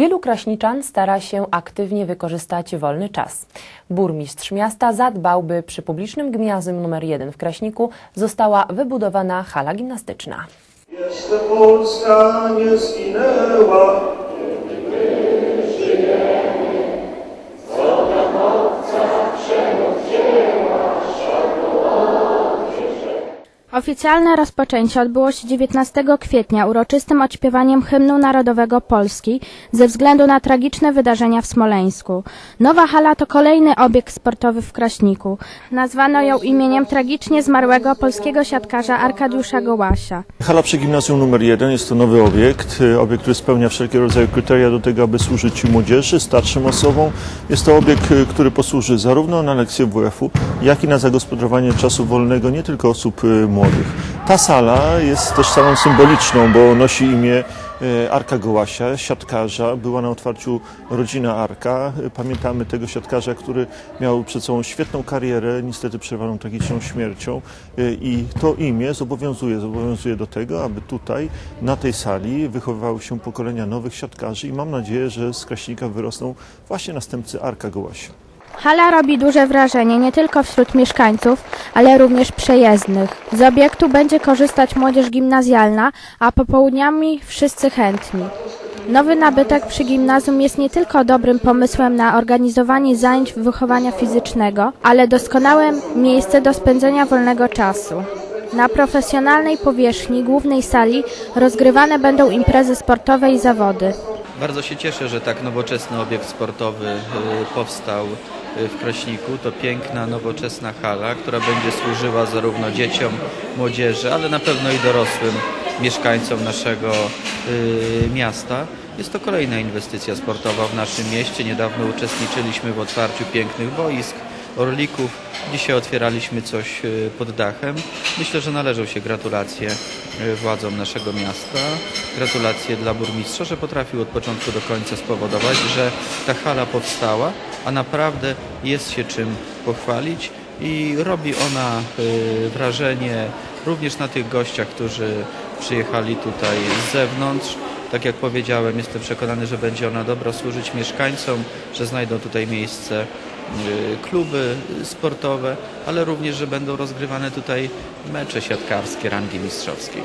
Wielu kraśniczan stara się aktywnie wykorzystać wolny czas. Burmistrz miasta zadbał, by przy publicznym gimnazjum nr 1 w Kraśniku została wybudowana hala gimnastyczna. Jeszcze Polska nie zginęła. Oficjalne rozpoczęcie odbyło się 19 kwietnia uroczystym odśpiewaniem hymnu narodowego Polski ze względu na tragiczne wydarzenia w Smoleńsku. Nowa hala to kolejny obiekt sportowy w Kraśniku. Nazwano ją imieniem tragicznie zmarłego polskiego siatkarza Arkadiusza Gołasia. Hala przy gimnazjum numer 1 jest to nowy obiekt, y, obiekt, który spełnia wszelkie rodzaje kryteria do tego, aby służyć młodzieży, starszym osobom. Jest to obiekt, y, który posłuży zarówno na lekcje WF-u, jak i na zagospodarowanie czasu wolnego nie tylko osób y, młodych. Ta sala jest też salą symboliczną, bo nosi imię y, Arka Gołasia, siatkarza. Była na otwarciu rodzina Arka. Pamiętamy tego siatkarza, który miał przed sobą świetną karierę, niestety przerwaną tragiczną śmiercią. Y, I to imię zobowiązuje, zobowiązuje do tego, aby tutaj, na tej sali, wychowywały się pokolenia nowych siatkarzy i mam nadzieję, że z Kraśnika wyrosną właśnie następcy Arka Gołasia. Hala robi duże wrażenie nie tylko wśród mieszkańców, ale również przejezdnych. Z obiektu będzie korzystać młodzież gimnazjalna, a popołudniami wszyscy chętni. Nowy nabytek przy gimnazjum jest nie tylko dobrym pomysłem na organizowanie zajęć wychowania fizycznego, ale doskonałe miejsce do spędzenia wolnego czasu. Na profesjonalnej powierzchni głównej sali rozgrywane będą imprezy sportowe i zawody. Bardzo się cieszę, że tak nowoczesny obiekt sportowy y, powstał w Krośniku. To piękna, nowoczesna hala, która będzie służyła zarówno dzieciom, młodzieży, ale na pewno i dorosłym mieszkańcom naszego y, miasta. Jest to kolejna inwestycja sportowa w naszym mieście. Niedawno uczestniczyliśmy w otwarciu pięknych boisk, orlików. Dzisiaj otwieraliśmy coś y, pod dachem. Myślę, że należą się gratulacje y, władzom naszego miasta. Gratulacje dla burmistrza, że potrafił od początku do końca spowodować, że ta hala powstała, a naprawdę jest się czym pochwalić i robi ona y, wrażenie również na tych gościach, którzy przyjechali tutaj z zewnątrz. Tak jak powiedziałem, jestem przekonany, że będzie ona dobro służyć mieszkańcom, że znajdą tutaj miejsce y, kluby sportowe, ale również, że będą rozgrywane tutaj mecze siatkarskie rangi mistrzowskiej.